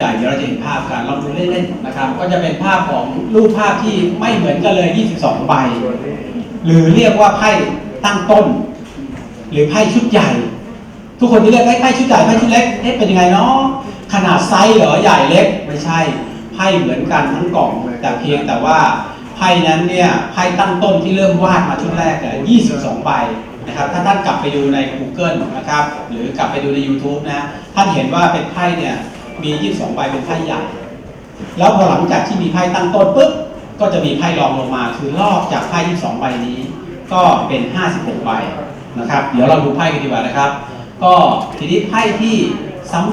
ใหญ่เดี๋ยวเราจะเห็นภาพกันลองดูเล่นๆนะครับ ก็จะเป็นภาพของรูปภาพที่ไม่เหมือนกันเลย 22 ใบ หรือเรียกว่าไพ่ตั้งต้น หรือไพ่ชุดใหญ่ ทุกคนที่เรียกไพ่ไพ่ชุดใหญ่ไพ่ชุดเล็กเอ๊ะเป็นยังไงเนาะขนาดไซส์เหรอใหญ่เล็กไม่ใช่ไพ่เหมือนกันทั้งกล่องแต่เพียงแต่ว่าไพ่นั้นเนี่ยไพ่ตั้งต้นที่เริ่มวาดมาชุดแรกเนี่ย22 ใบนะครับถ้าท่านกลับไปดูใน Google นะครับ หรือกลับไปดูใน YouTube นะท่านเห็นว่าเป็นไพ่เนี่ย มี22ใบเป็นไพ่ใหญ่แล้วพอหลังจากที่มีไพ่ตั้งต้นปุ๊บก็จะมีไพ่รองลงมาคือลอกจากไพ่22ใบนี้ ก็เป็น56ใบนะครับ เดี๋ยวเราดูไพ่กันดีกว่านะครับ ก็ทีนี้ไพ่ที่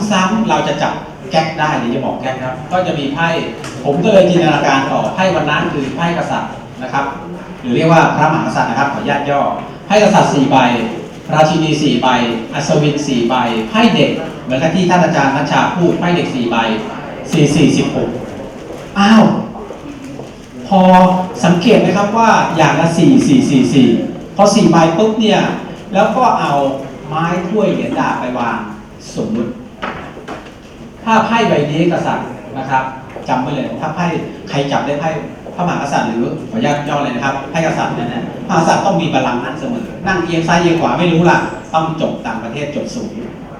ซ้ำๆเราจะจับแก๊กได้เดี๋ยวจะบอกแก๊กครับ ก็จะมีไพ่ผมก็เลยจินตนาการต่อไพ่วันนั้นคือไพ่กษัตริย์นะครับ หรือเรียกว่าพระมหากษัตริย์นะครับขออนุญาตย่อไพ่กษัตริย์4ใบ ราชินี4ใบ อัศวิน4ใบไพ่เด็ก เหมือนกับที่ท่านอาจารย์นัชชาพูดไพ่เด็ก4ใบ4 4 16อ้าว พอสังเกตนะครับว่าอย่างละ4 4 4 4พอ4ใบปุ๊บเนี่ย แล้วก็เอาไม้ถ้วยเหรียญดาบไปวางสมมุติ ถ้าไพ่ใบนี้กษัตริย์นะครับจำไว้เลย ถ้าไพ่ใครจับได้ไพ่ พระมหากษัตริย์หรือขออนุญาตย่อเลยนะครับไพ่กษัตริย์เนี่ยนะพระมหากษัตริย์ต้องมีบัลลังก์นั้นเสมอ นั่งเอียงซ้ายเอียงขวาไม่รู้ล่ะ ต้องจบต่างประเทศจบสูง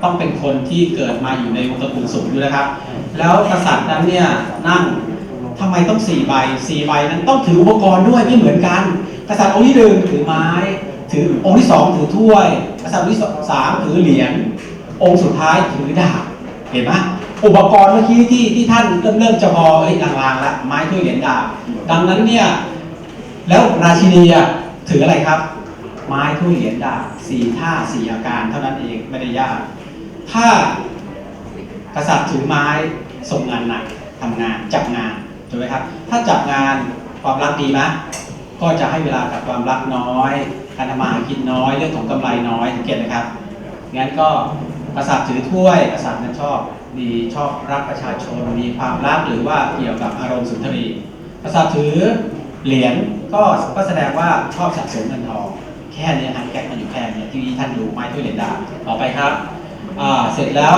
ต้องเป็นคนที่เกิดมาอยู่ในวงตระกูลสูงด้วยนะครับ แล้วกษัตริย์นั้นเนี่ยนั่งทำไมต้องสี่ใบสี่ใบนั้นต้องถืออุปกรณ์ด้วยไม่เหมือนกัน กษัตริย์องค์ที่หนึ่งถือไม้ ถือองค์ที่สองถือถ้วย กษัตริย์องค์ที่สามถือเหรียญองค์สุดท้ายถือดาบเห็นไหม อุปกรณ์เมื่อกี้ที่ที่ท่านเริ่มเริ่มจะพอเอ้ยลางๆละไม้ถ้วยเหรียญดาบดังนั้นเนี่ยแล้วราชินีถืออะไรครับ ไม้ถ้วยเหรียญดาบสี่ท่าสี่อาการเท่านั้นเองไม่ได้ยาก ถ้ากษัตริย์ถือไม้ส่งงานหนักทำงานจับงานถูกไหมครับ ถ้าจับงานความรักดีไหมก็จะให้เวลากับความรักน้อยการทำมาหากินน้อยเรื่องของกำไรน้อยสังเกตนะครับงั้นก็กษัตริย์ถือถ้วยกษัตริย์นั้นชอบ ดีชอบรักประชาชน มีความรักหรือว่าเกี่ยวกับอารมณ์สุนทรีกษัตริย์ถือเหรียญก็ก็แสดงว่าชอบสะสมเงินทองแค่เนี้ฮะแก๊กมันอยู่แค่เนี้ยที่ท่านดูไม้ถ้วยเหรียญดาต่อไปครับเสร็จแล้ว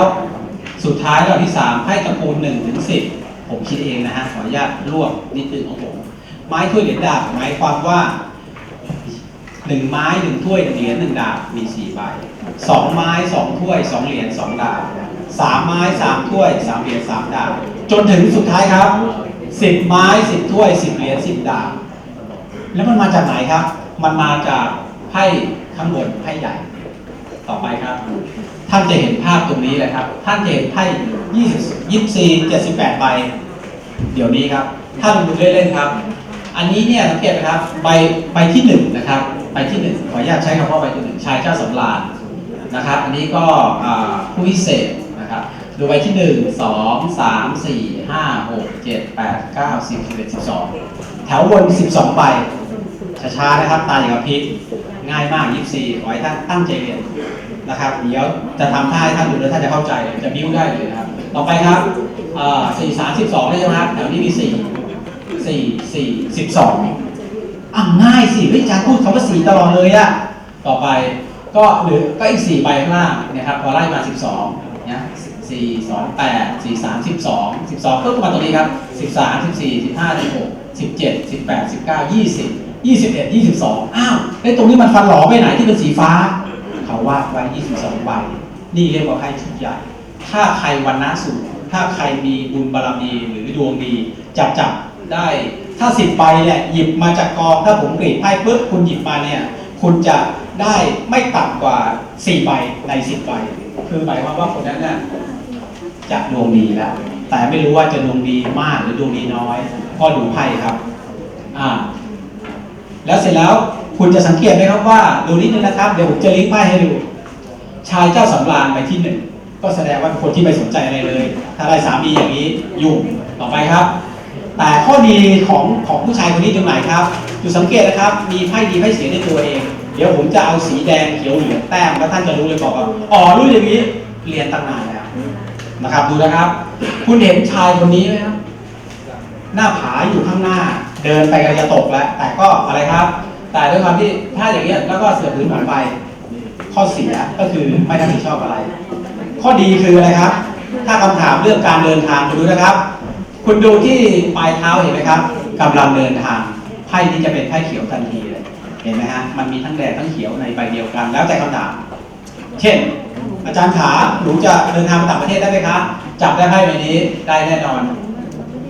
สุดท้ายระดับที่สามไพ่ตระกูลหนึ่งถึงสิบผมคิดเองนะฮะขออนุญาตรวบนิดนึงของผมไม้ถ้วยเหรียญดาบหมายความว่าหนึ่งไม้หนึ่งถ้วยหนึ่งเหรียญหนึ่งดาบมีสี่ใบสองไม้สองถ้วยสองเหรียญสองดาบ สามไม้สามถ้วยสามเหรียญสามดาบจนถึงสุดท้ายครับสิบไม้สิบถ้วยสิบเหรียญสิบดาบแล้วมันมาจากไหนครับ มันมาจากไพ่ข้างบนไพ่ใหญ่ ต่อไปครับ ท่านจะเห็นภาพตรงนี้เลยครับ ท่านจะเห็นไพ่ยี่สิบยี่สี่เจ็ดสิบแปดใบ เดี๋ยวนี้ครับ ท่านดูเล่นๆครับ อันนี้เนี่ยสังเกตนะครับ ใบใบที่หนึ่งนะครับ ใบที่หนึ่งขออนุญาตใช้คำว่าใบที่หนึ่งชายเจ้าสำราญนะครับ อันนี้ก็ผู้พิเศษ ดูใบที่หนึ่งสองสามสี่ห้าหกเจ็ดแปดเก้าสิบสิบเอ็ดสิบสองแถวบนสิบสองใบช้าๆนะครับ ตาอย่างกับพริกง่ายมากยี่สี่ขอให้ท่านตั้งใจเรียนนะครับ เดี๋ยวจะทำท่าให้ท่านดูแล้วท่านจะเข้าใจจะบิ้วได้เลยนะครับ ต่อไปครับสี่สามสิบสองได้ใช่ไหมครับแถวนี้มีสี่สี่สี่สิบสองอะง่ายสิพี่อาจารย์พูดคำว่าสี่ตลอดเลยอะต่อไปก็หรือก็อีกสี่ใบข้างล่างนะครับพอไล่มาสิบสองนะ สี่สองแปดสี่สามสิบสองสิบสองก็มาตรงนี้ครับสิบสามสิบสี่สิบห้าสิบหกสิบเจ็ดสิบแปดสิบเก้ายี่สิบยี่สิบเอ็ดยี่สิบสองอ้าวไอ้ตรงนี้มันฟันหลอไปไหนที่เป็นสีฟ้า เขาวาดไว้ยี่สิบสองใบนี่เรียกว่าไพ่ชุดใหญ่ ถ้าใครวันนะสูง ถ้าใครมีบุญบารมีหรือดวงดีจับจับได้ ถ้าสิบใบเนี่ยหยิบมาจากกอง ถ้าผมกรีดไพ่ปุ๊บคุณหยิบมาเนี่ย คุณจะได้ไม่ต่ำกว่าสี่ใบในสิบใบ คือหมายความว่าคนนั้นน่ะ จะดวงดีแล้ว แต่ไม่รู้ว่าจะดวงดีมากหรือดวงดีน้อย ก็ดูไพ่ครับอ่าแล้วเสร็จแล้วคุณจะสังเกตไหมครับว่าดูนิดนึงนะครับ เดี๋ยวผมจะลิงก์ไพ่ให้ดู ชายเจ้าสำราญไปที่หนึ่งก็แสดงว่าคนที่ไม่สนใจอะไรเลย ถ้าได้สามีอย่างนี้ยุ่งต่อไปครับ แต่ข้อดีของของผู้ชายคนนี้ตรงไหนครับจุดสังเกตนะครับ มีไพ่ดีไพ่เสียในตัวเอง เดี๋ยวผมจะเอาสีแดงเขียวเหลืองแต้มแล้วท่านจะรู้เลยบอกว่าอ๋อรู้อย่างนี้เรียนตั้งนานแล้ว นะครับดูนะครับ คุณเห็นชายคนนี้ไหมครับหน้าผาอยู่ข้างหน้า เดินไปกำลังจะตกแล้ว แต่ก็อะไรครับ แต่ด้วยความที่ถ้าอย่างเงี้แล้วก็เสือพื้นผ่านไป ข้อเสียก็คือไม่รับผิดชอบอะไร ข้อดีคืออะไรครับ ถ้าคำถามเรื่องการเดินทางคุณดูนะครับ คุณดูที่ปลายเท้าเห็นไหมครับกำลังเดินทางไพ่นี้จะเป็นไพ่เขียวทันทีเลยเห็นไหมฮะมันมีทั้งแดงทั้งเขียวในใบเดียวกัน แล้วแต่คำถาม เช่น อาจารย์ขาหนูจะเดินทางไปต่างประเทศได้ไหมคะ จับได้ไพ่ใบนี้ได้แน่นอน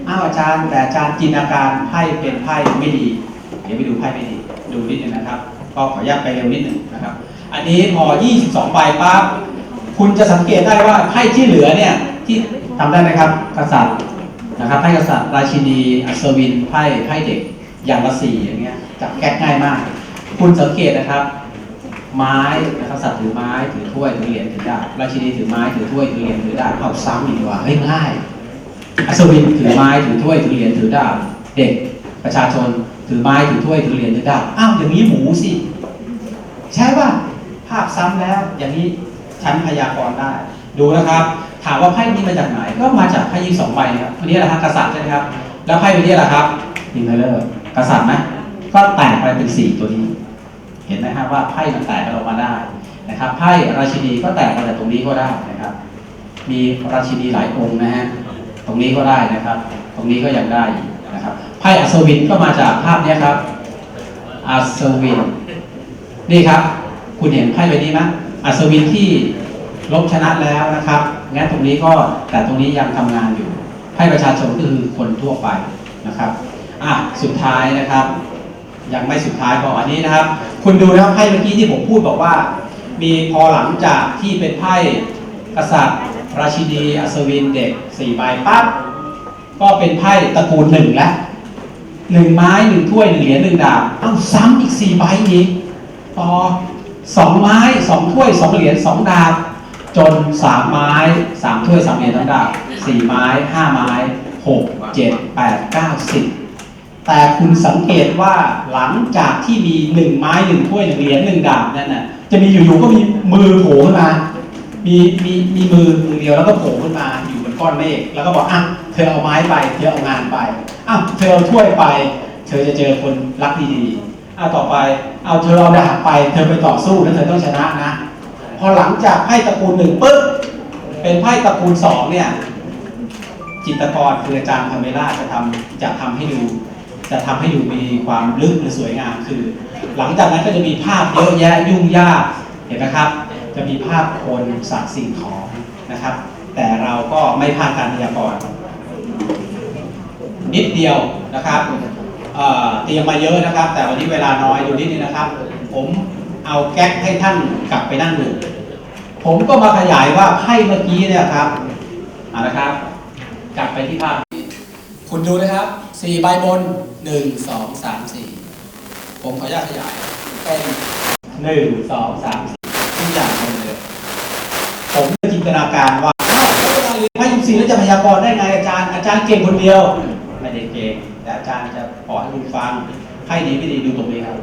อ้าวอาจารย์แต่อาจารย์จินตนาการไพ่เป็นไพ่ไม่ดี เดี๋ยวไปดูไพ่ไม่ดี ดูนิดนึงนะครับ ก็ขออนุญาตไปเร็วนิดนึงนะครับ อันนี้พอ 22 ใบปั๊บคุณจะสังเกตได้ว่าไพ่ที่เหลือเนี่ยที่ทำได้ไหมครับกษัตริย์นะครับไพ่กษัตริย์ราชินี อัศวินไพ่ไพ่เด็กอย่างละสี่อย่างเงี้ยจับแก๊กง่ายมาก คุณสังเกตนะครับ ไม้นะครับสัตว์ถือไม้ถือถ้วยถือเหรียญถือดาบราชินีถือไม้ถือถ้วยถือเหรียญถือดาบเอาซ้ำอีกดีกว่าเฮ้ยง่ายอัศวินถือไม้ถือถ้วยถือเหรียญถือดาบเด็กประชาชนถือไม้ถือถ้วยถือเหรียญถือดาบอ้าวอย่างนี้หมูสิใช่ป่ะภาพซ้ำแล้วอย่างนี้ฉันพยากรณ์ได้ ดูนะครับ ถามว่าไพ่นี้มาจากไหนก็มาจากไพ่ยี่สองใบนะครับวันนี้แหละครับกษัตริย์ใช่ไหมครับแล้วไพ่ใบนี้แหละครับยิงไทเลอร์กษัตริย์ไหมก็แตกไปเป็นสี่ตัวนี้ เห็นไหมครับว่าไพ่มันแตกกันออกมาได้นะครับไพ่ราชินีก็แตกมาจากตรงนี้ก็ได้นะครับ มีราชินีหลายองค์นะฮะตรงนี้ก็ได้นะครับ ตรงนี้ก็ยังได้นะครับไพ่อัศวินก็มาจากภาพนี้ครับอัศวิน นี่ครับ คุณเห็นไพ่ใบนี้ไหมอัศวินที่ลบชนะแล้วนะครับงั้นตรงนี้ก็แต่ตรงนี้ยังทำงานอยู่ไพ่ประชาชนก็คือคนทั่วไปนะครับอะสุดท้ายนะครับ ยังไม่สุดท้ายบออันนี้นะครับ คุณดูนะครับไพ่เมื่อกี้ที่ผมพูดบอกว่า มีพอหลังจากที่เป็นไพ่กษัตริย์ ราชินีอัศวินเด็กสี่ใบปั๊บก็เป็นไพ่ตระกูลหนึ่งแล้วหนึ่งไม้หนึ่งถ้วยหนึ่งเหรียญหนึ่งดาบเอ้าซ้ำอีกสี่ใบอีกต่อสองไม้สองถ้วยสองเหรียญสองดาบจนสามไม้สามถ้วยสามเหรียญสองดาบสี่ไม้ห้าไม้หกเจ็ดแปดเก้าสิบ แต่คุณสังเกตว่าหลังจากที่มีหนึ่งไม้หนึ่งถ้วยหนึ่งเหรียญหนึ่งดาบนั่นน่ะจะมีอยู่ๆก็มีมือโผล่ขึ้นมา มีมีมีมือมือเดียวแล้วก็โผล่ขึ้นมาอยู่บนก้อนเมฆแล้วก็บอกอะเธอเอาไม้ไปเธอเอางานไปอะเธอเอาถ้วยไป เธอจะเจอคนรักดีๆอะต่อไปเอาเธอเอาดาบไป เธอไปต่อสู้แล้วเธอต้องชนะนะ พอหลังจากไพ่ตระกูลหนึ่งปุ๊บเป็นไพ่ตระกูลสองเนี่ยจิตรกรคืออาจารย์พาเมล่าจะทำจะทำให้ดู จะทำให้ดูมีความลึกหรือสวยงามคือ หลังจากนั้นก็จะมีภาพเยอะแยะยุ่งยากเห็นไหมครับ จะมีภาพคนสัตว์สิ่งของนะครับ แต่เราก็ไม่พลาดการพยากรณ์นิดเดียวนะครับเตรียมมาเยอะนะครับ แต่วันนี้เวลาน้อยดูนิดนึงนะครับ ผมเอาแก๊กให้ท่านกลับไปนั่งดูผมก็มาขยายว่าไพ่เมื่อกี้เนี่ยครับเอาละครับ กลับไปที่ภาพ คุณดูนะครับสี่ใบบนหนึ่งสองสามสี่ผมขออนุญาตขยายเป็นหนึ่งสองสามสี่ทุกอย่างหมดเลยผมจินตนาการว่าอ้าวแล้วเวลาเรียนไพ่ยิปซีแล้วจะพยากรณ์ได้ไงอาจารย์ อาจารย์เก่งคนเดียว ไม่ได้เก่งแต่อาจารย์จะปล่อให้คุณฟังไพ่ดีไม่ดีดูตรงนี้ครับ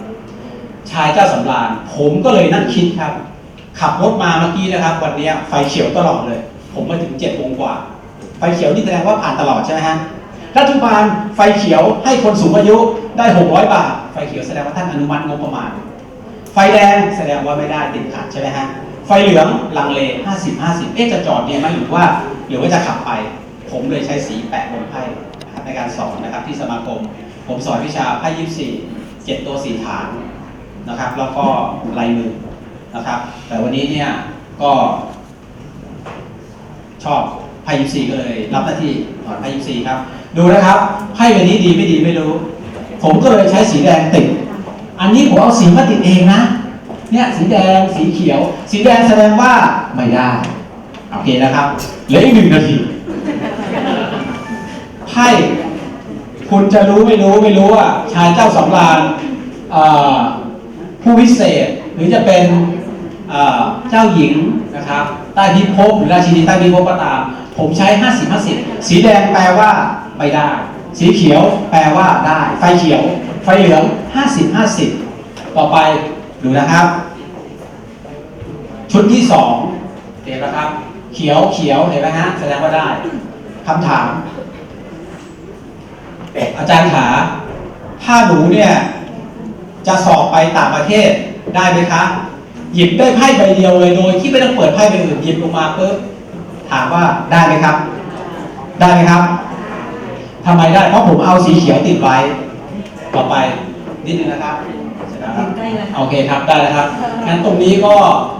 ชายเจ้าสำราญผมก็เลยนั่งคิดครับ ขับรถมาเมื่อกี้นะครับ วันนี้ไฟเขียวตลอดเลย ผมมาถึงเจ็ดโมงกว่า ไฟเขียวนี่แสดงว่าผ่านตลอดใช่ไหมฮะ รัฐบาลไฟเขียวให้คนสูงอายุได้ 600 บาท ไฟเขียวแสดงว่าท่านอนุมัติงบประมาณ ไฟแดงแสดงว่าไม่ได้ติดขัดใช่ไหมฮะ ไฟเหลืองลังเล 50 50 เอ๊ะจะจอดเนี่ยไหมหรือว่าหรือว่าจะขับไป ผมเลยใช้สีแปะบนไพ่ในการสอนนะครับที่สมาคม ผมสอนวิชาไพ่ยิปซีเจ็ดตัวสีฐานนะครับ แล้วก็ลายมือนะครับ แต่วันนี้เนี่ยก็ชอบไพ่ยิปซีก็เลยรับหน้าที่ถอนไพ่ยิปซีครับ ดูนะครับไพ่ใบนี้ดีไม่ดีไม่รู้ ผมก็เลยใช้สีแดงติด อันนี้ผมเอาสีมาติดเองนะ เนี่ยสีแดงสีเขียว สีแดงแสดงว่าไม่ได้ โอเคนะครับเหลืออีกหนึ่งนาทีไพ่คุณจะรู้ไม่รู้ไม่รู้ว่าชายเจ้าสำราญเอ่อผู้วิเศษหรือจะเป็นเอ่อเจ้าหญิงนะครับใต้พิภพหรือราชินีใต้พิภพก็ตามผมใช้ 50 50 สีแดงแปลว่า ไม่ได้ สีเขียวแปลว่าได้ ไฟเขียว ไฟเหลือง 50 50 ต่อไปดูนะครับ ชุดที่สองเห็นไหมครับ เขียวเขียวเห็นไหมฮะแสดงว่าได้คำถาม อาจารย์ขาถ้าหนูเนี่ย จะสอบไปต่างประเทศได้ไหมคะหยิบได้ไพ่ใบเดียวเลยโดยที่ไม่ต้องเปิดไพ่ใบอื่นหยิบลงมาปุ๊บถามว่าได้ไหมครับ ได้ไหมครับ ทำไมได้ เพราะผมเอาสีเขียวติดไว้ต่อไปนิดนึงนะครับเสร็จแล้วครับได้แล้วค่ะ โอเคครับได้แล้วครับงั้นตรงนี้ก็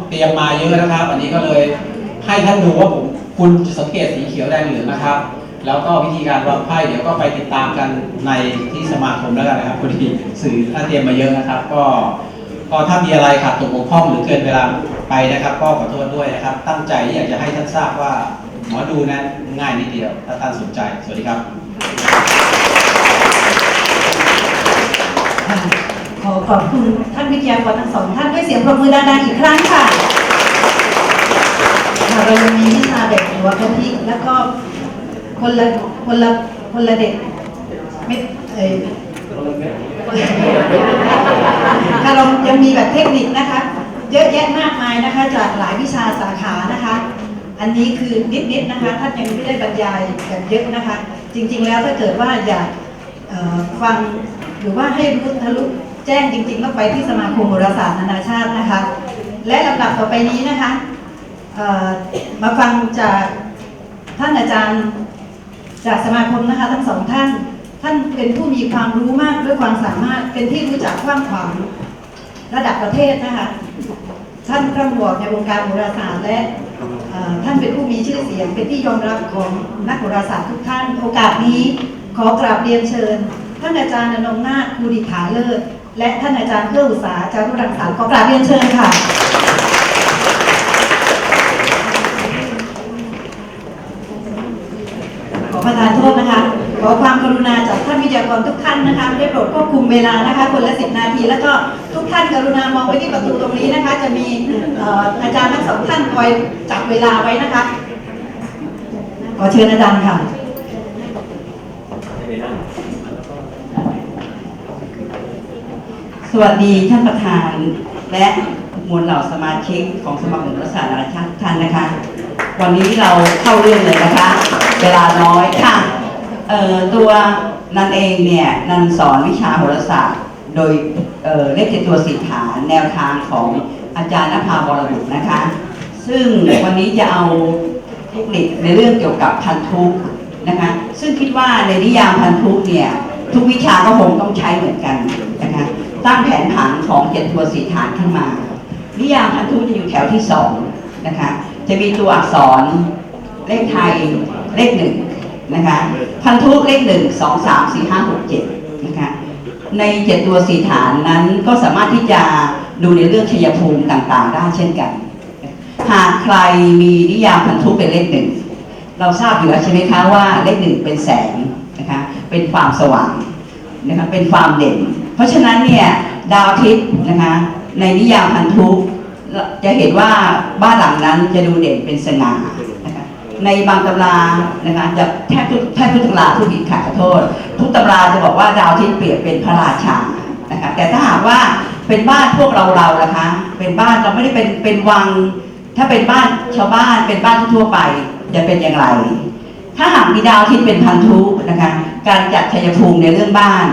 เตรียมมาเยอะนะครับ อันนี้ก็เลยให้ท่านดูว่าผมคุณสังเกตสีเขียวแดงเหลืองนะครับ แล้วก็วิธีการวางไพ่เดี๋ยวก็ไปติดตามกันในที่สมาคมแล้วกันนะครับพอดีสื่อท่านเตรียมมาเยอะนะครับ ก็ก็ถ้ามีอะไรขาดตกบกพร่องหรือเกินเวลาไปนะครับ ก็ขอโทษด้วยนะครับ ตั้งใจที่อยากจะให้ท่านทราบว่าหมอดูนั้นง่ายนิดเดียวถ้าท่านสนใจสวัสดีครับค่ะ ขอขอบคุณท่านวิทยากรทั้งสองท่านด้วยเสียงปรบมือดังๆอีกครั้งค่ะเรายังมีวิชาแบบหัวกะทิแล้วก็คนละคนละคนละเด็กไม่เอ่ยค่ะเรายังมีแบบเทคนิคนะคะ เยอะแยะมากมายนะคะ จากหลายวิชาสาขานะคะ อันนี้คือนิดๆนะคะ ท่านยังไม่ได้บรรยายแบบเยอะนะคะ จริง ๆ แล้วถ้าเกิดว่าอยากฟังหรือว่าให้รู้ทะลุแจ้งจริงๆต้องไปที่สมาคมโหราศาสตร์นานาชาตินะคะ และลำดับต่อไปนี้นะคะมาฟังจากท่านอาจารย์จากสมาคมนะคะทั้งสองท่าน ท่านเป็นผู้มีความรู้มากด้วยความสามารถเป็นที่รู้จักกว้างขวางระดับประเทศนะคะ ท่านร่ำรวยในวงการโหราศาสตร์และ ท่านเป็นผู้มีชื่อเสียงเป็นที่ยอมรับของนักโหราศาสตร์ทุกท่าน โอกาสนี้ขอกราบเรียนเชิญ ท่านอาจารย์อนงนาถภูดิฐาเลิศและท่านอาจารย์เพื่ออุตสาหจารุรังสรรค์ขอกราบเรียนเชิญค่ะ ขอประทานโทษนะคะ ขอความกรุณาจาก ท่านวิทยากรทุกท่านนะคะได้โปรดควบคุมเวลานะคะ คนละสิบนาที แล้วก็ทุกท่านกรุณามองไปที่ประตูตรงนี้นะคะ จะมีอาจารย์ทั้งสองท่านคอยจับเวลาไว้นะคะ ขอเชิญอาจารย์ค่ะสวัสดีท่านประธานและมวลเหล่าสมาชิกของสมาคมรัฐศาสตร์นาชาติท่านนะคะ วันนี้เราเข้าเรื่องเลยนะคะ เวลาน้อยค่ะตัว นันเองเนี่ยนันสอนวิชาโหราศาสตร์ โดยเเลขเจ็ดตัวสี่ฐานแนวทางของอาจารย์นภาบรบุตรนะคะ ซึ่งวันนี้จะเอาเทคนิคในเรื่องเกี่ยวกับพันธุ์นะคะ ซึ่งคิดว่าในนิยามพันธุ์เนี่ยทุกวิชาก็คงต้องใช้เหมือนกันนะคะตั้งแผนผังของเจ็ดตัวสี่ฐานขึ้นมา นิยามพันธุ์จะอยู่แถวที่สองนะคะ จะมีตัวอักษรเลขไทยเลขหนึ่ง นะคะพันธุกร์เลขหนึ่งสองสามสี่ห้าหกเจ็ดนะคะในเจ็ดตัวสี่ฐานนั้นก็สามารถที่จะดูในเรื่องชัยภูมิต่างๆ ได้เช่นกัน หากใครมีนิยามพันธุกร์เป็นเลขหนึ่งเราทราบอยู่แล้วใช่ไหมคะว่าเลขหนึ่งเป็นแสงนะคะเป็นความสว่างนะคะเป็นความเด่น เพราะฉะนั้นเนี่ยดาวอาทิตย์นะคะในนิยามพันธุกร์จะเห็นว่าบ้านหลังนั้นจะดูเด่นเป็นสง่านะคะ ในบางตำรานะคะจะแทบทุกแทบทุกตำราทุกผิดค่ะขอโทษ ทุกตำราจะบอกว่าดาวทิตย์เปรียบเป็นพระราชานะคะแต่ถ้าหากว่าเป็นบ้านพวกเราเราละคะ เป็นบ้านเราไม่ได้เป็นเป็นวัง ถ้าเป็นบ้านชาวบ้านเป็นบ้านทั่วไปจะเป็นอย่างไร ถ้าหากมีดาวที่เป็นพันธุนะคะการจัดชัยภูมิในเรื่องบ้าน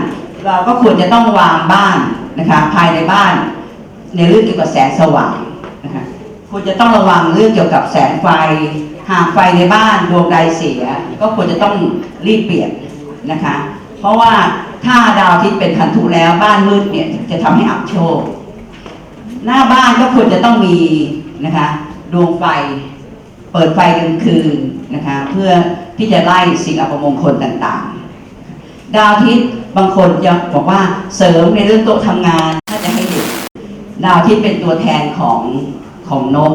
เราก็ควรจะต้องวางบ้านนะคะภายในบ้าน ในเรื่องเกี่ยวกับแสงสว่างนะคะ ควรจะต้องระวังเรื่องเกี่ยวกับแสงไฟ หากไฟในบ้านดวงใดเสีย ก็ควรจะต้องรีบเปลี่ยนนะคะ เพราะว่าถ้าดาวอาที่เป็นพันธุแล้วบ้านมืดเนี่ยจะทำให้อับโชค หน้าบ้านก็ควรจะต้องมีนะคะดวงไฟเปิดไฟกลางคืนนะคะเพื่อที่จะไล่สิ่งอัปมงคลต่างๆ ดาวอาทิตย์บางคนจะบอกว่าเสริมในเรื่องโต๊ะทำงานถ้าจะให้เด็กดาวอาทิตย์เป็นตัวแทนของ ของนก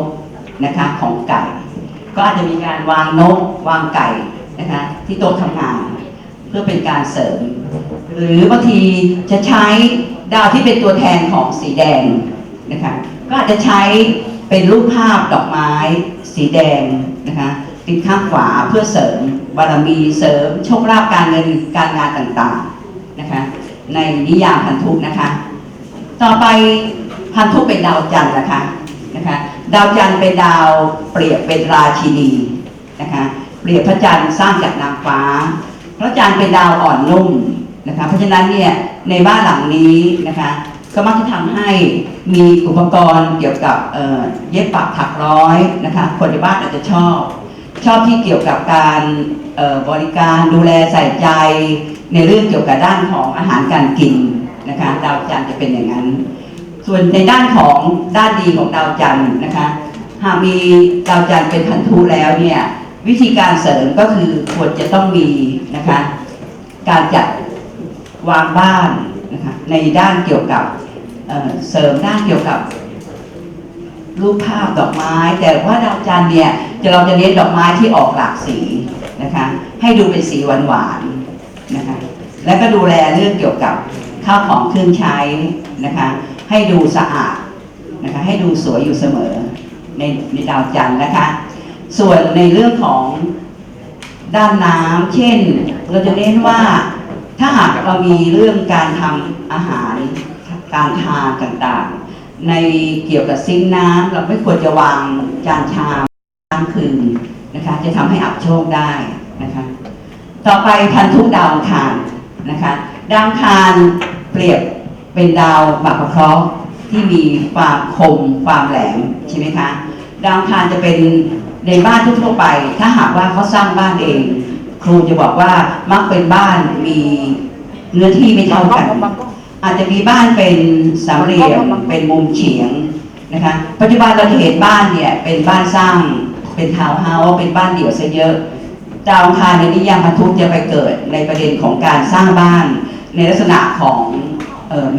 นะคะของไก่ ก็อาจจะมีการวางนกวางไก่นะคะที่โต๊ะทำงาน เพื่อเป็นการเสริม หรือบางทีจะใช้ดาวที่เป็นตัวแทนของสีแดงนะคะก็อาจจะใช้เป็นรูปภาพดอกไม้สีแดงนะคะติดข้างฝาเพื่อเสริมบารมีเสริมโชคลาภการเงินการงานต่างๆนะคะในนิยามพันธุนะคะ ต่อไปพันธุเป็นดาวจันทร์นะคะ นะคะดาวจันทร์เป็นดาวเปรียบเป็นราชินีนะคะเปรียบพระจันทร์สร้างจากนางฟ้า พระจันทร์เป็นดาวอ่อนนุ่มนะคะเพราะฉะนั้นเนี่ยในบ้านหลังนี้นะคะก็มักจะทำให้มีอุปกรณ์เกี่ยวกับเย็บปักถักร้อยนะคะคนในบ้านอาจจะชอบ ชอบที่เกี่ยวกับการบริการดูแลใส่ใจในเรื่องเกี่ยวกับด้านของอาหารการกินนะคะดาวจันทร์จะเป็นอย่างนั้น ส่วนในด้านของด้านดีของดาวจันทร์นะคะ หากมีดาวจันทร์เป็นพันธุแล้วเนี่ยวิธีการเสริมก็คือควรจะต้องมีนะคะ การจัดวางบ้านนะคะในด้านเกี่ยวกับเเสริมด้านเกี่ยวกับรูปภาพดอกไม้ แต่ว่าดาวจันทร์เนี่ยจะเราจะเน้นดอกไม้ที่ออกหลากสีนะคะ ให้ดูเป็นสีหวานๆนะคะ แล้วก็ดูแลเรื่องเกี่ยวกับข้าวของเครื่องใช้นะคะ ให้ดูสะอาดนะคะให้ดูสวยอยู่เสมอในในดาวจันทร์นะคะ ส่วนในเรื่องของด้านน้ำเช่น เราจะเน้นว่าถ้าหากเรามีเรื่องการทำอาหารการทานต่างๆ ในเกี่ยวกับซิงน้ำเราไม่ควรจะวางจานชามค้างคืนนะคะ จะทำให้อับโชคได้นะคะ ต่อไปพันธุดาวคารนะคะดาวคารเปรียบ เป็นดาวบักเคราะห์ที่มีความคมความแหลมใช่ไหมคะ ดาวคารจะเป็นในบ้านทั่วไป ถ้าหากว่าเขาสร้างบ้านเอง ครูจะบอกว่ามักเป็นบ้านมีเนื้อที่ไม่เท่ากัน อาจจะมีบ้านเป็นสามเหลี่ยมเป็นมุมเฉียงนะคะปัจจุบันเราจะเห็นบ้านเนี่ยเป็นบ้านสร้างเป็นทาวน์เฮาส์เป็นบ้านเดี่ยวซะเยอะ ดาวคารในนิยามพันธุจะไปเกิดในประเด็นของการสร้างบ้านในลักษณะของ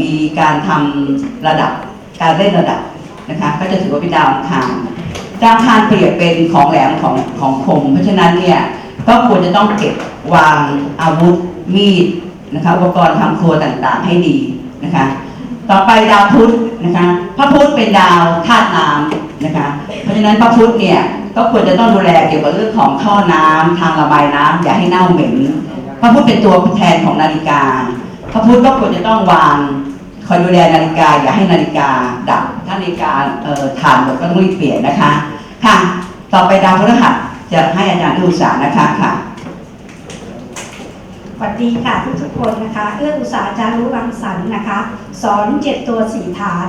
มีการทำระดับการเล่นระดับนะคะก็จะถือว่าเป็นดาวอังคารดาวอังคารเปรียบเป็นของแหลมของของคมเพราะฉะนั้นเนี่ยก็ควรจะต้องเก็บวางอาวุธมีดนะคะอุปกรณ์ทำครัวต่างๆให้ดีนะคะต่อไปดาวพุธนะคะพระพุธเป็นดาวธาตุน้ำนะคะเพราะฉะนั้นพระพุธเนี่ยก็ควรจะต้องดูแลเกี่ยวกับเรื่องของท่อน้ำทางระบายน้ำอย่าให้เน่าเหม็นพระพุธเป็นตัวแทนของนาฬิกา พระพุทธก็ควรจะต้องวางคอยดูแลนาฬิกาอย่าให้นาฬิกาดับถ้านาฬิกาเอ่อถ่านหมดก็ต้องรีบเปลี่ยนนะคะ ค่ะ ต่อไปดาวพฤหัสจะให้อาจารย์อุตสาหนะคะค่ะสวัสดีค่ะทุกทุกคนนะคะ เอื้ออุตสาหจารุรังสรรค์นะคะ สอนเจ็ดตัวสี่ฐาน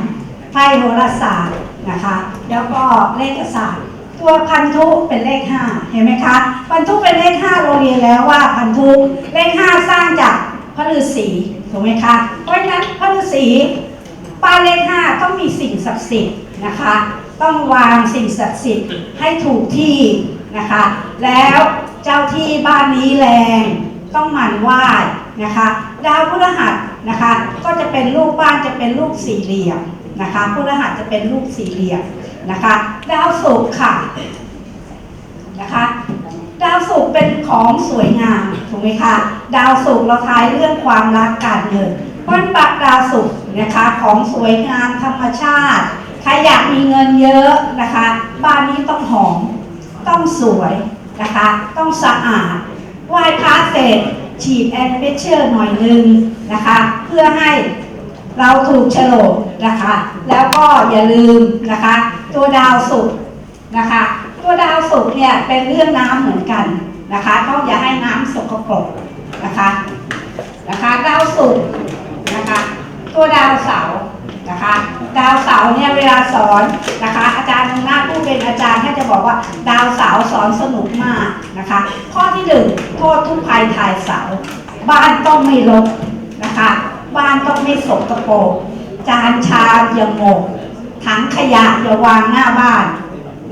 ไพ่โหราศาสตร์นะคะ แล้วก็เลขศาสตร์ ตัวพันธุเป็นเลขห้าเห็นไหมคะ พันธุเป็นเลขห้าเราเรียนแล้วว่าพันธุเลขห้าสร้างจากพระฤาษี ถูกไหมคะ เพราะฉะนั้นพระฤาษีป้ายเลขห้าต้องมีสิ่งศักดิ์สิทธิ์นะคะ ต้องวางสิ่งศักดิ์สิทธิ์ให้ถูกที่นะคะ แล้วเจ้าที่บ้านนี้แรงต้องหมั่นไหว้นะคะ ดาวพฤหัสนะคะ ก็จะเป็นรูปบ้านจะเป็นรูปสี่เหลี่ยมนะคะพฤหัสจะเป็นรูปสี่เหลี่ยมนะคะ ดาวศุกร์ค่ะนะคะ ดาวศุกร์เป็นของสวยงามถูกไหมคะ ดาวศุกร์เราทายเรื่องความรักการเงินเพราะปักดาวศุกร์นะคะของสวยงามธรรมชาติใครอยากมีเงินเยอะนะคะ บ้านนี้ต้องหอม ต้องสวยนะคะ ต้องสะอาดไหว้พระเสร็จฉีดแอนเฟเชอร์หน่อยนึงนะคะ เพื่อให้เราถูกโฉลกนะคะ แล้วก็อย่าลืมนะคะ ตัวดาวศุกร์นะคะ ตัวดาวศุกร์เนี่ยเป็นเรื่องน้ำเหมือนกันนะคะต้องอย่าให้น้ำสกปรกนะคะนะคะดาวศุกร์นะคะตัวดาวเสาร์นะคะดาวเสาร์เนี่ยเวลาสอนนะคะอาจารย์หน้าผู้เป็นอาจารย์ท่านจะบอกว่าดาวเสาร์สอนสนุกมากนะคะข้อที่หนึ่งโทษทุกภัยทายเสาร์บ้านต้องไม่รกนะคะบ้านต้องไม่สกปรกจานชามอย่าหมกถังขยะอย่าวางหน้าบ้าน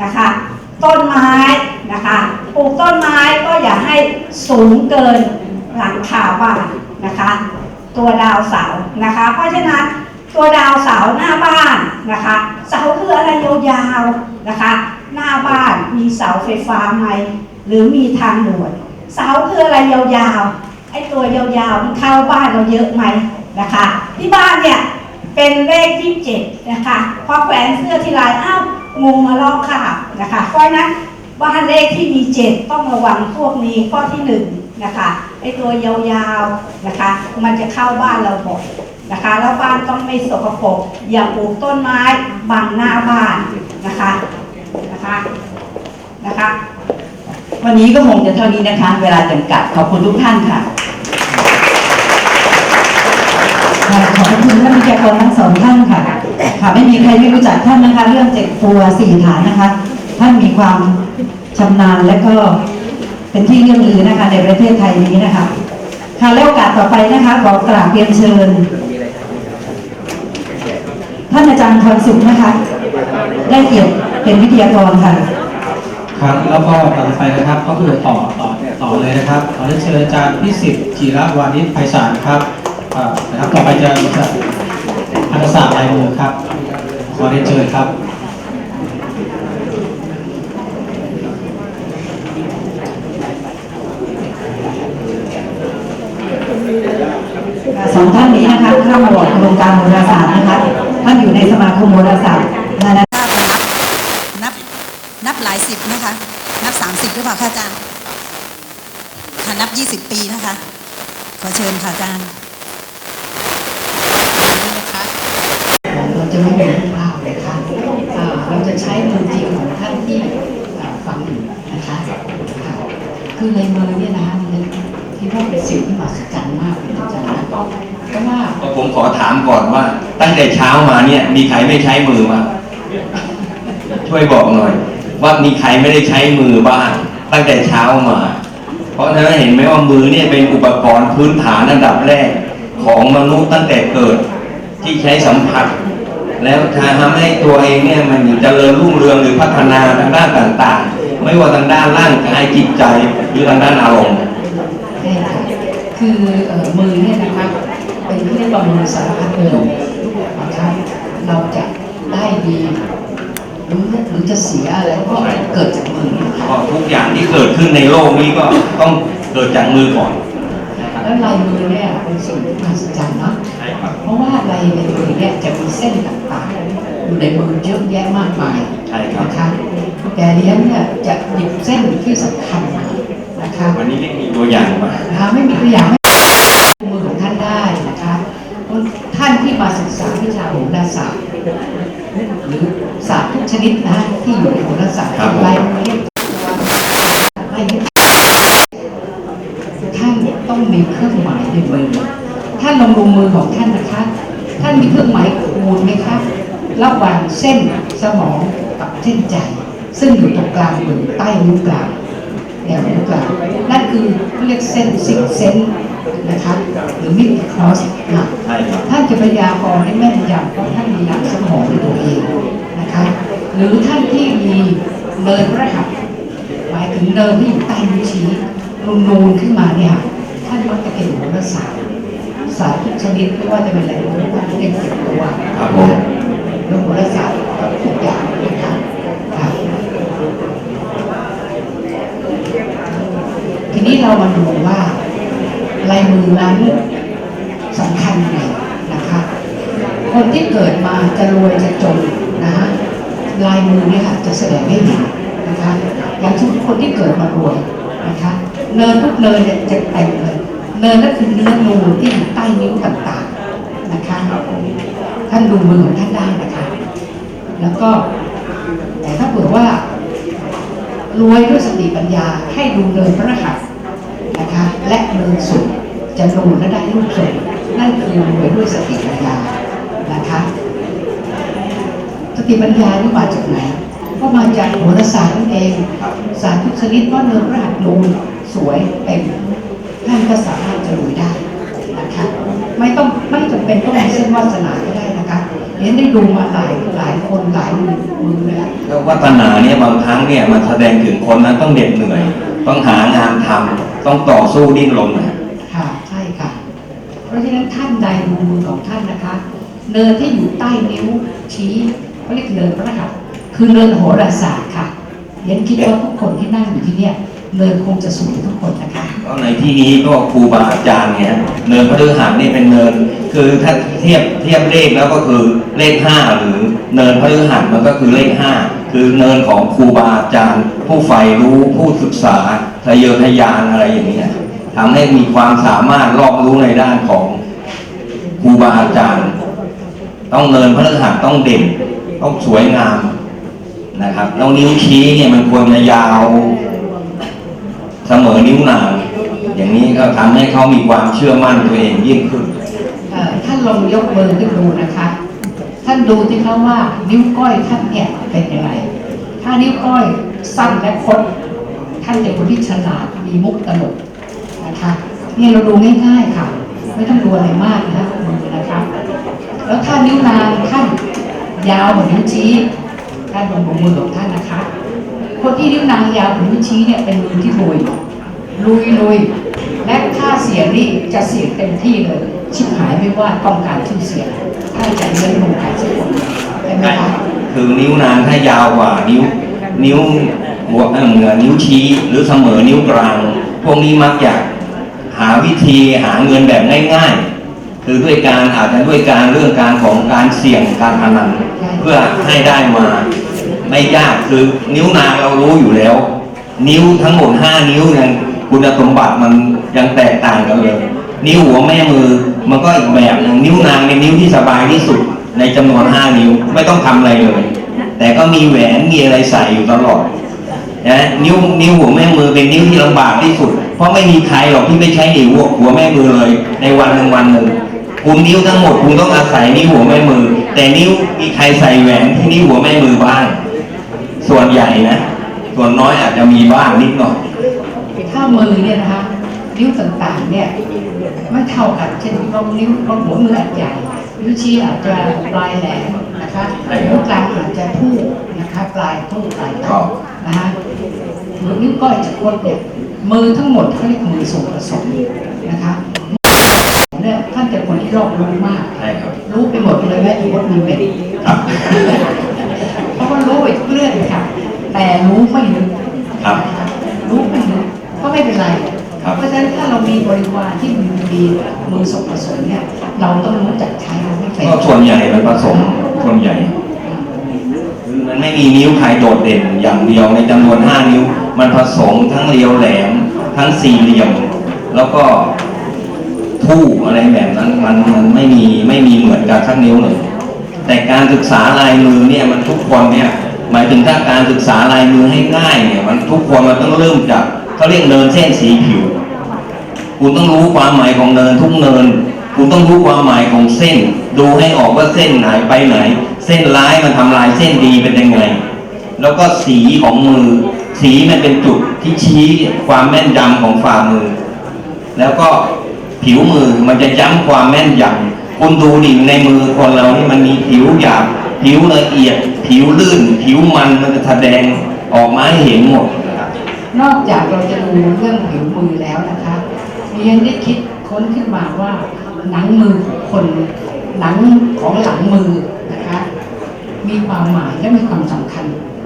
นะคะ ต้นไม้นะคะปลูกต้นไม้ก็อย่าให้สูงเกินหลังคาบ้านนะคะ ตัวดาวเสานะคะ เพราะฉะนั้นตัวดาวเสาหน้าบ้านนะคะ เสาคืออะไรยาวๆนะคะ หน้าบ้านมีเสาไฟฟ้าไหมหรือมีทางด่วนเสาคืออะไรยาวๆไอ้ตัวยาวๆมันเข้าบ้านเราเยอะไหมนะคะ ที่บ้านเนี่ยเป็นเลขที่เจ็ดนะคะพอแขวนเสื้อทีไรอ้าวงูมาลอกขาบ นะคะเพราะฉะนั้นบ้านเลขที่มีเจ็ดต้องระวังพวกนี้ข้อที่หนึ่งนะคะไอ้ตัวยาวๆนะคะ มันจะเข้าบ้านเราบ่อยนะคะแล้วบ้านต้องไม่สกปรกอย่าปลูกต้นไม้บังหน้าบ้านนะคะนะคะนะคะวันนี้ก็คงจะเท่านี้นะคะ เวลาจำกัดขอบคุณทุกท่านค่ะขอบคุณท่านวิทยากรทั้งสองท่านค่ะ ค่ะไม่มีใครไม่รู้จักท่านนะคะ เรื่องเจ็ดตัวสี่ฐานนะคะ ท่านมีความชำนาญและก็เป็นที่เรื่องลือนะคะ ในประเทศไทยนี้นะคะ ค่ะแล้วโอกาสต่อไปนะคะขอกราบเรียนเชิญ ท่านอาจารย์พรสุขนะคะ ได้เกียรติเป็นวิทยากรค่ะ ครับแล้วก็ต่อไปนะครับก็คือต่อต่อต่อเลยนะครับขอเรียนเชิญอาจารย์พิสิทธิ์จิรวานิชไพศาลครับอ่านะครับต่อไปจะจะอักษรศาสตร์ลายมือครับขอเรียนเชิญครับ สองท่านนี้นะคะเข้ามาบอ กโครงการโหราศาสตร์นะคะท่านอยู่ในสมาคมโหราศาสตร์นานาชาตินับนับหลายสิบนะคะ นับ 30 หรือเปล่าคะอาจารย์ค่ะนับ 20 ปีนะคะ ขอเชิญค่ะอาจารย์เราจะไม่มีรูปภาพเลยค่ะอ่าเราจะใช้มือจริงของท่านที่อ่าฟังอยู่นะคะค่ะคือในมือเนี่ยนะคะมันคิดว่าเป็นสิ่งที่มหัศจรรย์มากเลยอาจารย์ นะเพราะว่าผมขอถามก่อนว่า ตั้งแต่เช้ามาเนี่ย มีใครไม่ใช้มือมางช่วยบอกหน่อย ว่ามีใครไม่ได้ใช้มือบ้างตั้งแต่เช้ามา เพราะฉะนั้นเห็นไหมว่ามือเนี่ยเป็นอุปกรณ์พื้นฐานอันดับแรกของมนุษย์ตั้งแต่เกิดที่ใช้สัมผัส แล้วทำให้ตัวเองเนี่ยมันเจริญรุ่งเรืองหรือพัฒนาทางด้านต่างๆ ไม่ว่าทางด้านร่างกายจิตใจหรือทางด้านอารมณ์ใช่ค่ะคือออมือเนี่ยนะคะ เป็นที่เรียกว่ามือสารพัดเลยนะคะเราจะได้ดีหรือหรือจะเสียอะไรก็เกิดจากมือนี่ค่ะเพราะทุกอย่างที่เกิดขึ้นในโลกนี้ก็ต้องเกิดจากมือก่อนนะครับแล้วลายมือเนี่ยเป็นสิ่งที่มหัศจรรย์เนาะใช่ครับเพราะว่าลายในมือเนี่ยจะมีเส้นต่างๆอยู่ในมือเยอะแยะมากมายใช่ครับนะคะแต่เลี้ยงเนี่ยจะหยิบเส้นที่สำคัญมานะคะวันนี้ไม่มีตัวอย่างมานะคะไม่มีตัวอย่างไม่มือของท่านได้นะคะ ท่านที่มาศึกษาวิชาโหราศาสตร์หรือศาสตร์ทุกชนิดนะที่อยู่ในโหราศาสตร์ครับผมลายมือเนี่ยลายมือท่านต้องมีเครื่องหมายในมือท่านลองดูมือของท่านนะคะ ท่านมีเครื่องหมายคูณไหมคะระหว่างเส้นสมองกับเส้นใจ ซึ่งอยู่ตรงกลางมือใต้นิ้วกลางแนวนิ้วกลางนั่นคือเรียกเส้นซิกเซน นะคะหรือมิดครอสนะใช่ครับท่านจะพยากรณ์ได้แม่นยำเพราะท่านมีหลักสมองในตัวเองนะคะหรือท่านที่มีเนินพระหัตถ์หมายถึงเนินที่อยู่ใต้นิ้วชี้นูนๆขึ้นมาเนี่ยท่านมักจะเป็นโหราศาสตร์ศาสตร์ทุกชนิดไม่ว่าจะเป็นอะไรก็ตามที่เรียกเก็บตัวครับผมเรื่องโหราศาสตร์ทุกอย่างนะคะค่ะทีนี้เรามาดูว่า ลายมือนั้นสำคัญไงนะคะ คนที่เกิดมาจะรวยจะจนนะฮะลายมือเนี่ยค่ะจะแสดงให้เห็นนะคะอย่างเช่นคนที่เกิดมารวยนะคะเนินทุกเนินเนี่ยจะเต็มเลยเนินนั่นคือเนื้อนูที่อยู่ใต้นิ้วต่างๆนะคะท่านดูมือของท่านได้นะคะ แล้วก็แต่ถ้าเผื่อว่ารวยด้วยสติปัญญาให้ดูเนินพระหัสนะคะและเนินสุด จะนูนและได้รูปทรงนั่นคือรวยด้วยสติปัญญานะคะสติปัญญานี่มาจากไหน ก็มาจากโหราศาสตร์นั่นเองศาสตร์ทุกชนิดว่าเนินพระหัสนูสวยเต็มท่านก็สามารถจะรวยได้นะคะไม่ต้องไม่จำเป็นต้องมีเส้นวาสนาก็ได้นะคะเรียนได้ดูมาหลายหลายคนหลายมือเลยแล้ววัฒนาเนี่ยบางครั้งเนี่ยมันแสดงถึงคนนั้นต้องเหน็ดเหนื่อย ต้องหางานทำต้องต่อสู้ดิ้นรนนะ ราะฉะนั้นท่านใดดูมือของท่านนะคะ เนินที่อยู่ใต้นิ้วชี้เขาเรียกเนินพระหัตถ์คือเนินโหราศาสตร์ค่ะเรียนคิดว่าทุกคนที่นั่งอยู่ที่เนี่ยเนินคงจะสวยทุกคนนะคะก็ในที่นี้ก็ครูบาอาจารย์เนี่ยเนินพระฤหัสนี่เป็นเนิน คือถ้าเทียบเทียบเลขแล้วก็คือเลขห้าหรือเนินพระฤหัสมันก็คือเลขห้าคือเนินของครูบาอาจารย์ ผู้ใฝ่รู้ผู้ศึกษาทะเยอทะยานอะไรอย่างเนี้ย ทำให้มีความสามารถรอบรู้ในด้านของครูบาอาจารย์ ต้องเนินพระฤหัสต้องเด่น ต้องสวยงามนะครับแล้วนิ้วชี้เนี่ยมันควรจะยาวเสมอนิ้วนางอย่างนี้ก็ทำให้เขามีความเชื่อมั่นตัวเองยิ่งขึ้นท่านลองยกมือขึ้นดูนะคะ ท่านดูที่เขาว่านิ้วก้อยท่านเนี่ยเป็นยังไงถ้านิ้วก้อยสั้นและคดท่านเป็นคนที่ฉลาดมีมุกตลก นะคะนี่เราดูง่ายๆค่ะ ไม่ต้องดูอะไรมากนะมือนะคะแล้วถ้านิ้วนางท่านยาวเหมือนนิ้วชี้ท่านบนหัวมือของท่านนะคะ คนที่นิ้วนางยาวเหมือนนิ้วชี้เนี่ยเป็นมือที่ลุยลุยลุยและถ้าเสียงนี่จะเสียงเต็มที่เลย ชิบหายไม่ว่าต้องการชื่อเสียงถ้าจะเลี้ยงลงใครสักคนใช่ไหมคะคือนิ้วนางถ้ายาวกว่านิ้วนิ้วหัวเอ่อนิ้วชี้หรือเสมอนิ้วกลาง พวกนี้มักอยาก หาวิธีหาเงินแบบง่ายๆ คือด้วยการอาจจะด้วยการเรื่องการของการเสี่ยงการพนันเพื่อให้ได้มาไม่ยากคือนิ้วนางเรารู้อยู่แล้ว นิ้วทั้งหมดห้านิ้วยังคุณสมบัติมันยังแตกต่างกันเลย นิ้วหัวแม่มือมันก็อีกแบบหนึ่งนิ้วนางเป็นนิ้วที่สบายที่สุดในจำนวนห้านิ้วไม่ต้องทำอะไรเลย แต่ก็มีแหวนมีอะไรใส่อยู่ตลอด นะนิ้วนิ้วหัวแม่มือเป็นนิ้วที่ลำบากที่สุด เพราะไม่มีใครหรอกที่ไม่ใช้นิ้วหัวแม่มือเลย ในวันหนึ่งวันหนึ่งคุณนิ้วทั้งหมดคุณต้องอาศัยนิ้วหัวแม่มือ แต่นิ้วมีใครใส่แหวนที่นิ้วหัวแม่มือบ้าง ส่วนใหญ่นะ ส่วนน้อยอาจจะมีบ้างนิดหน่อยถ้ามือเนี่ยนะคะนิ้วต่างๆเนี่ยไม่เท่ากันเช่นลองนิ้วลองหัวมืออาจใหญ่นิ้วชี้อาจจะปลายแหลมนะคะนิ้วกลางอาจจะพู่นะคะปลายทุ่งปลายครัเต้าบ นะคะหรือนิ้วก้อยจะคดเนี่ยมือทั้งหมดเขาเรียกมือส่วนผสมนะคะเนี่ยท่านเป็นคนที่รอบรู้มาก ใช่ครับ รู้ไปหมดเลยแม้ที่มดมีเม็ดครับเพราะว่ารู้ไปทุกเรื่องค่ะ แต่รู้ไม่ลึกครับ รู้ไม่ลึกก็ไม่เป็นไรครับเพราะฉะนั้นถ้าเรามีบริวารที่มีมีมือสมผสมเนี่ย เราต้องรู้จักใช้มันให้เป็นก็ส่วนใหญ่มันผสมส่วนใหญ่คือมัน ไม่มีนิ้วใครโดดเด่นอย่างเดียวในจำนวนห้านิ้ว มันผสมทั้งเรียวแหลม ทั้งสี่เหลี่ยม แล้วก็ทู่อะไรแบบนั้นมันมันไม่มีไม่มีเหมือนกันสักนิ้วเลยแต่การศึกษาลายมือเนี่ยมันทุกคนเนี่ยหมายถึงถ้าการศึกษาลายมือให้ง่ายเนี่ยมันทุกคนมันต้องเริ่มจากเขาเรียกเนินเส้นสีผิว คุณต้องรู้ความหมายของเนินทุกเนิน คุณต้องรู้ความหมายของเส้น ดูให้ออกว่าเส้นไหนไปไหน เส้นร้ายมันทำลายเส้นดีเป็นยังไง แล้วก็สีของมือ สีมันเป็นจุดที่ชี้ความแม่นยำของฝ่ามือ แล้วก็ผิวมือมันจะย้ำความแม่นยำคุณดูดิในมือคนเรานี่มันมีผิวหยาบผิวละเอียด ผิวลื่น ผิวมันมันจะแสดงออกมาให้เห็นหมดนอกจากเราจะดูเรื่องผิวมือแล้วนะคะเรียนได้คิดค้นขึ้นมาว่าหนังมือของคนหนังของหลังมือ มีความหมายและมีความสำคัญ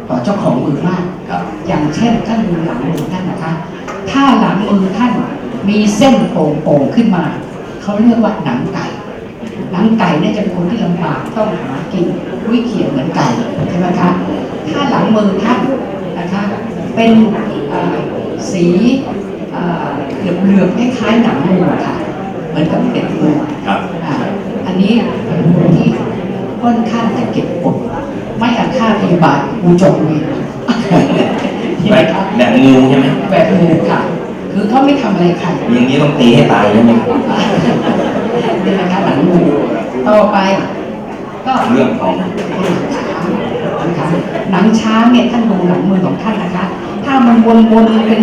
ต่อเจ้าของมือมากครับอย่างเช่นท่านดูหลังมือท่านนะคะ ถ้าหลังมือท่านมีเส้นโป่งๆขึ้นมาเขาเรียกว่าหนังไก่หนังไก่เนี่ยจะเป็นคนที่ลำบากต้องหากินวิเขียนเหมือนไก่ใช่ไหมคะถ้าหลังมือท่านนะคะเป็นเอ่อสีเหลือบเหลือบๆคล้ายๆหนังวัวค่ะเหมือนกับเป็ดวัวครับอ่าอันนี้เป็นคนที่ค่อนข้างจะเก็บกด ไม่อาฆาตพยาบาทกูจงมีใช่ไหแบมบครับแบบงูใช่ไหมแบบงูค่ะ คือเขาไม่ทำอะไรใครอย่างนี้ต้องตีให้ตายใช่ไหมนี่นะคะหนังงูต่อไป ก็เรื่องของนะคะหนังช้างเนี่ยท่านดูหลังมือของท่านนะคะ ถ้ามันวนๆเป็น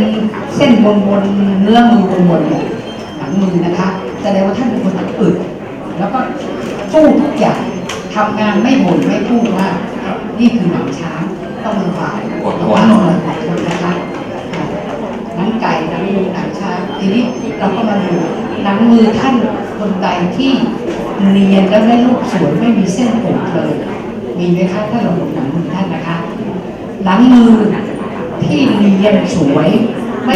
เส้นวนๆเนื้อมือวนๆเนี่ยหลังมือนะคะแสดงว่าท่านเป็นคนอึดแล้วก็สู้ทุกอย่าง ทำงานไม่บ่นไม่พูดว่า นี่คือหนังช้างต้องมือฝ่ายอดทนหน่อยอดทนนะคะอ่าหนังไก่หนังงูหนังช้างทีนี้เราก็มาดูหนังมือท่านคนใดที่เนียนแล้วได้รูปสวยไม่มีเส้นผมเลยมีไหมคะถ้าเราดูหนังมือท่านนะคะหลังมือที่เนียนสวย